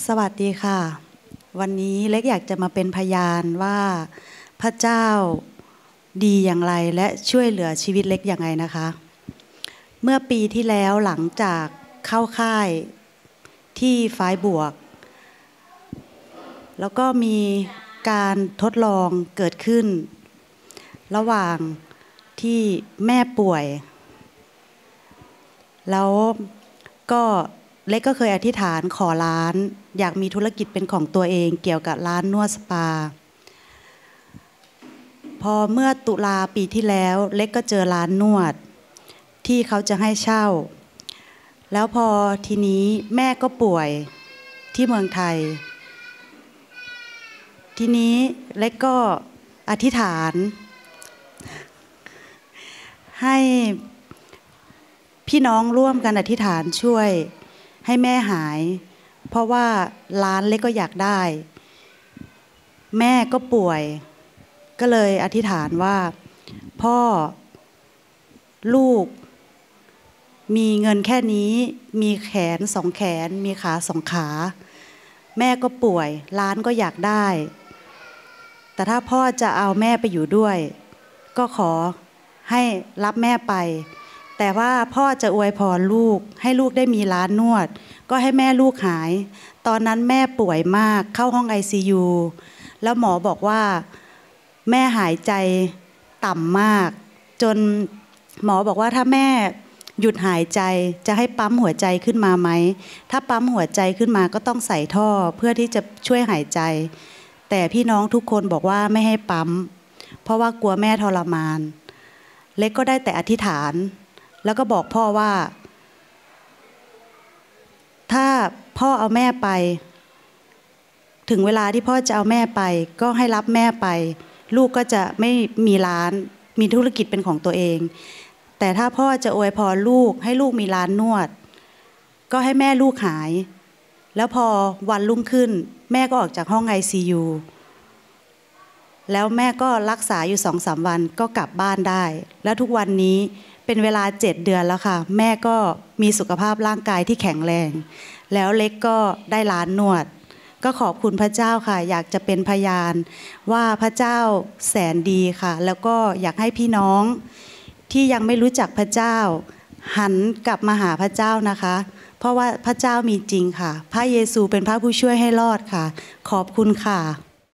สวัสดีค่ะ วันนี้เล็กอยากจะมาเป็นพยานว่าพระเจ้าดีอย่างไรและช่วยเหลือชีวิตเล็กอย่างไรนะคะ เมื่อปีที่แล้วหลังจากเข้าค่ายที่ฝ้ายบวก แล้วก็มีการทดลองเกิดขึ้น ระหว่างที่แม่ป่วย แล้วก็ เล็กก็เคยอธิษฐานขอร้าน อยากมีธุรกิจเป็นของตัวเอง เกี่ยวกับร้านนวดสปา พอเมื่อตุลาปีที่แล้ว เล็กก็เจอร้านนวด ที่เขาจะให้เช่า แล้วพอทีนี้แม่ก็ป่วยที่เมืองไทย ทีนี้เล็กก็อธิษฐาน ให้พี่น้องร่วมกันอธิษฐานช่วย ให้แม่หาย เพราะว่าร้านเล็กก็อยากได้ แม่ก็ป่วย ก็เลยอธิษฐานว่า พ่อลูก มีเงินแค่นี้ มีแขนสองแขน มีขาสองขา แม่ก็ป่วยร้านก็อยากได้ แต่ถ้าพ่อจะเอาแม่ไปอยู่ด้วย ก็ขอให้รับแม่ไป แต่ว่าพ่อจะอวยพรลูก ให้ลูกได้มีร้านนวด ก็ให้แม่ลูกหาย ตอนนั้นแม่ป่วยมากเข้าห้องไอซียูแล้วหมอบอกว่าแม่หายใจต่ำมาก จนหมอบอกว่าถ้าแม่หยุดหายใจจะให้ปั๊มหัวใจขึ้นมาไหม ถ้าปั๊มหัวใจขึ้นมาก็ต้องใส่ท่อเพื่อที่จะช่วยหายใจ แต่พี่น้องทุกคนบอกว่าไม่ให้ปั๊ม เพราะว่ากลัวแม่ทรมาน เล็กก็ได้แต่อธิษฐาน แล้วก็บอกพ่อว่า ถ้าพ่อเอาแม่ไป ถึงเวลาที่พ่อจะเอาแม่ไป ก็ให้รับแม่ไป ลูกก็จะไม่มีร้าน มีธุรกิจเป็นของตัวเอง แต่ถ้าพ่อจะอวยพรลูกให้ลูกมีร้านนวด ก็ให้แม่ลูกหาย แล้วพอวันรุ่งขึ้น แม่ก็ออกจากห้องไอซียูแล้วแม่ก็รักษาอยู่สองสามวันก็กลับบ้านได้ แล้วทุกวันนี้ เป็นเวลาเจ็ดเดือนแล้วค่ะ แม่ก็มีสุขภาพร่างกายที่แข็งแรง แล้วเล็กก็ได้ร้านนวด ก็ขอบคุณพระเจ้าค่ะ อยากจะเป็นพยานว่าพระเจ้าแสนดีค่ะ แล้วก็อยากให้พี่น้องที่ยังไม่รู้จักพระเจ้า หันกลับมาหาพระเจ้านะคะ เพราะว่าพระเจ้ามีจริงค่ะ พระเยซูเป็นพระผู้ช่วยให้รอดค่ะ ขอบคุณค่ะ